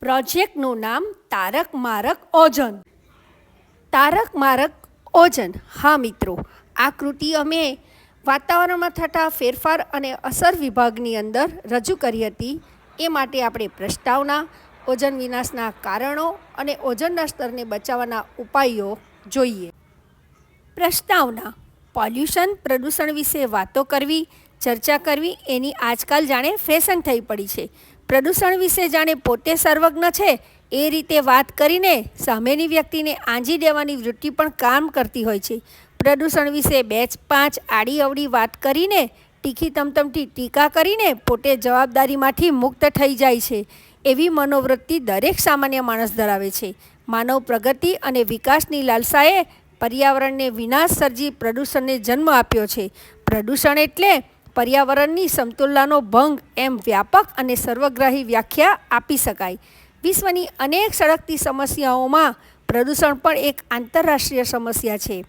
પ્રોજેક્ટનું નામ તારક મારક ઓજન. તારક મારક ઓજન. હા, મિત્રો. આ કૃતિ અમે વાતાવરણમાં થતા ફેરફાર અને અસર વિભાગની અંદર રજૂ કરી હતી. એ માટે આપણે પ્રસ્તાવના, ઓજન વિનાશના કારણો અને ઓજનના સ્તરને બચાવવાના ઉપાયો જોઈએ. પ્રસ્તાવના, પોલ્યુશન પ્રદૂષણ વિશે વાતો કરવી, ચર્ચા કરવી, એની આજકાલ જાણે ફેશન થઈ પડી છે. પ્રદૂષણ વિશે જાણે પોતે સર્વજ્ઞ છે, એ રીતે વાત કરીને સામેની વ્યક્તિને આંજી દેવાની વૃત્તિ પણ કામ કરતી હોય છે. પ્રદૂષણ વિશે બે પાંચ આડી અવડી વાત કરીને તીખી તમતમથી ટીકા કરીને પોતે જવાબદારીમાંથી મુક્ત થઈ જાય છે. એવી મનોવૃત્તિ દરેક સામાન્ય માણસ ધરાવે છે. માનવ પ્રગતિ અને વિકાસની લાલસાએ પર્યાવરણને વિનાશ સર્જી પ્રદૂષણને જન્મ આપ્યો છે. પ્રદૂષણ એટલે પર્યાવરણની સમતુલાનો ભંગ એમ વ્યાપક અને સર્વગ્રાહી વ્યાખ્યા આપી શકાય. વિશ્વની અનેક સળગતી સમસ્યાઓમાં પ્રદૂષણ પણ એક આંતરરાષ્ટ્રીય સમસ્યા છે.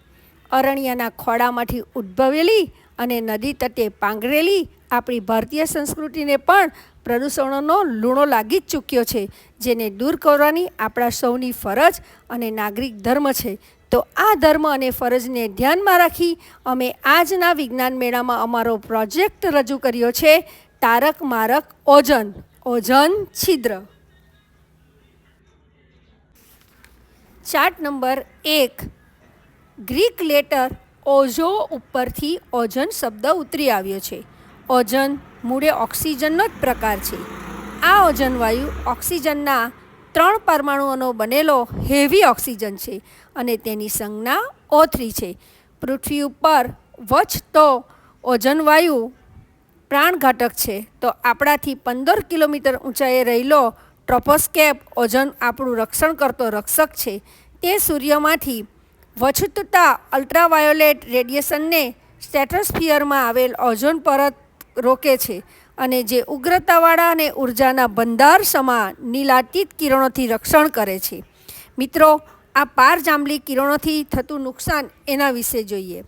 અરણ્યના ખોળામાંથી ઉદ્ભવેલી અને નદી તટે પાંગરેલી આપણી ભારતીય સંસ્કૃતિને પણ પ્રદૂષણોનો લૂણો લાગી જ ચૂક્યો છે, જેને દૂર કરવાની આપણા સૌની ફરજ અને નાગરિક ધર્મ છે. તો આ ધર્મ અને ફરજને ધ્યાનમાં રાખી અમે આજના વિજ્ઞાન મેળામાં અમારો પ્રોજેક્ટ રજૂ કર્યો છે, તારક મારક ઓઝન ઓજન છિદ્ર. ચાર્ટ નંબર એક. ગ્રીક લેટર ઓઝો ઉપરથી ઓજન શબ્દ ઉતરી આવ્યો છે. ઓજન મૂળે ઓક્સિજનનો જ પ્રકાર છે. આ ઓજન વાયુ ઓક્સિજનના ત્રણ પરમાણુઓનો બનેલો હેવી ઓક્સિજન છે અને તેની સંજ્ઞા ઓ થ્રી છે. પૃથ્વી ઉપર વચતો ઓઝન વાયુ પ્રાણઘાતક છે. તો આપણાથી પંદર કિલોમીટર ઊંચાઈએ રહેલો ટ્રોપોસ્કેપ ઓઝોન આપણું રક્ષણ કરતો રક્ષક છે. તે સૂર્યમાંથી વછુતતા અલ્ટ્રાવાયોલેટ રેડિયેશનને સ્ટેટોસ્ફિયરમાં આવેલ ઓઝોન પરત રોકે છે. અને જે ઉગ્રતાવાળા અને ઉર્જાના ભંડાર સમા નીલાતીત કિરણોથી રક્ષણ કરે છે. મિત્રો, આ પાર જાંબલી કિરણોથી થતું નુકસાન એના વિશે જોઈએ.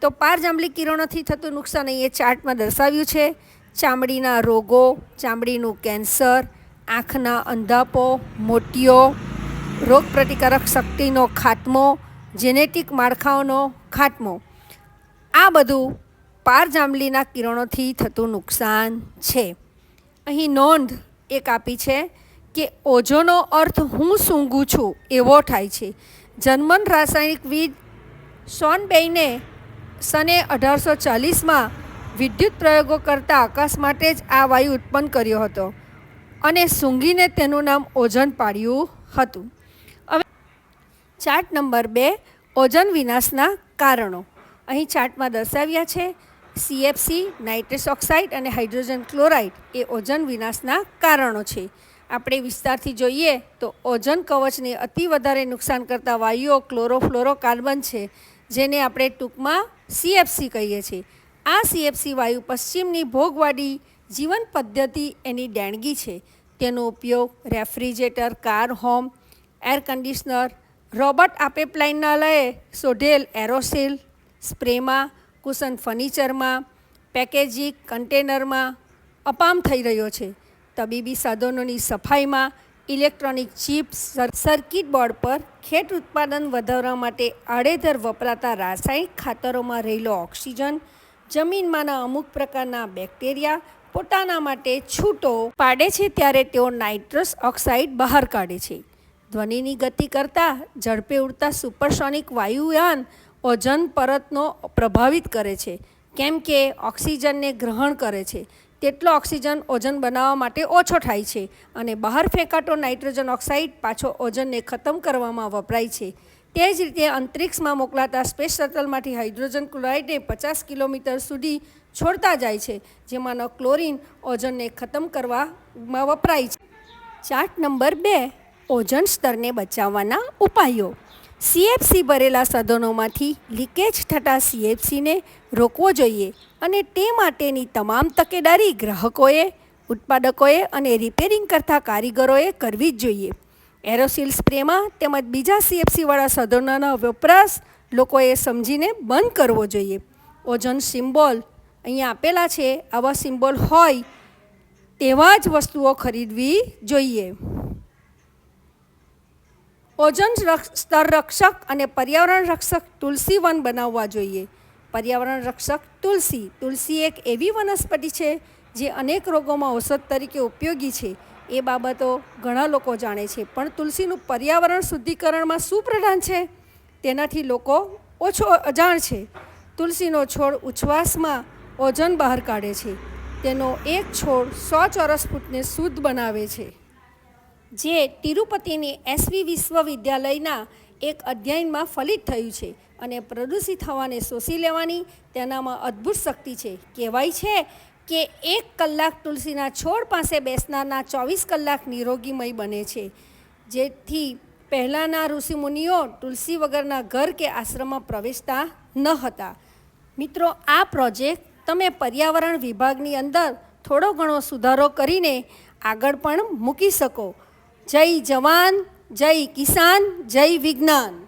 તો પાર જાંબલી કિરણોથી થતું નુકસાન એ ચાર્ટમાં દર્શાવ્યું છે. ચામડીના રોગો, ચામડીનું કેન્સર, આંખના અંધાપો મોતિયો રોગપ્રતિકારક શક્તિનો ખાત્મો, જેનેટિક માળખાઓનો ખાત્મો. આ બધું પાર જાંબલીના કિરણોથી થતું નુકસાન છે. અહીં નોંધ એક આપી છે કે ઓઝોનો અર્થ હું સૂંઘું છું એવો થાય છે. જર્મન રાસાયણિકવિદ સોનબેઈને સને અઢારસો ચાલીસમાં વિદ્યુત પ્રયોગો કરતા આકાશ માટે જ આ વાયુ ઉત્પન્ન કર્યો હતો અને સૂંઘીને તેનું નામ ઓઝોન પાડ્યું હતું. હવે ચાર્ટ નંબર બે ઓજન વિનાશના કારણો. અહીં ચાર્ટમાં દર્શાવ્યા છે સીએફસી નાઇટ્રસ ઓક્સાઇડ અને હાઇડ્રોજન ક્લોરાઇડ એ ઓઝોન વિનાશના કારણો છે. આપણે વિસ્તારથી જોઈએ તો ઓઝોન કવચને અતિ વધારે નુકસાન કરતા વાયુઓ ક્લોરોફ્લોરો કાર્બન છે, જેને આપણે ટૂંકમાં સીએફસી કહીએ છીએ. આ સીએફસી વાયુ પશ્ચિમની ભોગવાડી જીવન પદ્ધતિ એની દેણગી છે. તેનો ઉપયોગ refrigerator, car, home, air conditioner Robert આપેપલાઇનના લયે શોધેલ એરોસિલ, સ્પ્રેમાં કુશન ફર્નિચરમાં, પેકેજિંગ કન્ટેનરમાં અપામ થઈ રહ્યો છે. તબીબી સાધનોની સફાઈમાં ઇલેક્ટ્રોનિક ચિપ્સ સર્કિટ બોર્ડ પર ખેત ઉત્પાદન વધારવા માટે આડેધર વપરાતા રાસાયણિક ખાતરોમાં રહેલો ઓક્સિજન, જમીનમાંના અમુક પ્રકારના બેક્ટેરિયા પોતાના માટે છૂટો પાડે છે ત્યારે તેઓ નાઇટ્રસ ઓક્સાઇડ બહાર કાઢે છે. ધ્વનિની ગતિ કરતાં ઝડપે ઉડતા સુપરસોનિક વાયુયાન ઓઝોન પરતનો પ્રભાવિત કરે છે. કેમ કે ઓક્સિજનને ગ્રહણ કરે છે. તેટલો ઓક્સિજન ઓજન બનાવવા માટે ઓછો થાય છે અને બહાર ફેંકાતો નાઇટ્રોજન ઓક્સાઇડ પાછો ઓજનને ખતમ કરવામાં વપરાય છે. તે જ રીતે અંતરિક્ષમાં મોકલાતા સ્પેસ શટલમાંથી હાઇડ્રોજન ક્લોરાઇડને પચાસ કિલોમીટર સુધી છોડતા જાય છે, જેમાંનો ક્લોરિન ઓજનને ખતમ કરવામાં વપરાય છે. ચાર્ટ નંબર બે ઓઝોન સ્તરને બચાવવાના ઉપાયો. સીએફસી ભરેલા સાધનોમાંથી લીકેજ થતા સીએફસીને રોકવો જોઈએ અને તે માટેની તમામ તકેદારી ગ્રાહકોએ, ઉત્પાદકોએ અને રિપેરિંગ કરતા કારીગરોએ કરવી જ જોઈએ. એરોસિલ સ્પ્રેમાં તેમજ બીજા સીએફસીવાળા સાધનોના વપરાશ લોકોએ સમજીને બંધ કરવો જોઈએ. ઓઝોન સિમ્બોલ અહીંયા આપેલા છે. આવા સિમ્બોલ હોય તેવા જ વસ્તુઓ ખરીદવી જોઈએ. ઓઝોન સ્તર રક્ષક અને પર્યાવરણ રક્ષક તુલસી વન બનાવવા જોઈએ. પર્યાવરણ રક્ષક તુલસી. તુલસી એક એવી વનસ્પતિ છે જે અનેક રોગોમાં ઔષધ તરીકે ઉપયોગી છે. એ બાબતો ઘણા લોકો જાણે છે, પણ તુલસીનું પર્યાવરણ શુદ્ધિકરણમાં શું પ્રધાન છે? તેનાથી લોકો ઓછો અજાણ છે. તુલસીનો છોડ ઉચ્છવાસમાં ઓઝોન બહાર કાઢે છે. તેનો એક છોડ સો ચોરસ ફૂટને શુદ્ધ બનાવે છે. જે તિરુપતિની એસવી વિશ્વવિદ્યાલયના એક અધ્યયનમાં ફલિત થયું છે અને પ્રદૂષિત હવાને શોષી લેવાની તેનામાં અદ્ભુત શક્તિ છે. કહેવાય છે કે એક કલાક તુલસીના છોડ પાસે બેસનારના ચોવીસ કલાક નિરોગીમય બને છે. જેથી પહેલાંના ઋષિમુનિઓ તુલસી વગરના ઘર કે આશ્રમમાં પ્રવેશતા ન હતા. મિત્રો, આ પ્રોજેક્ટ તમે પર્યાવરણ વિભાગની અંદર થોડો ઘણો સુધારો કરીને આગળ પણ મૂકી શકો. જય જવાન જય કિસાન જય વિજ્ઞાન.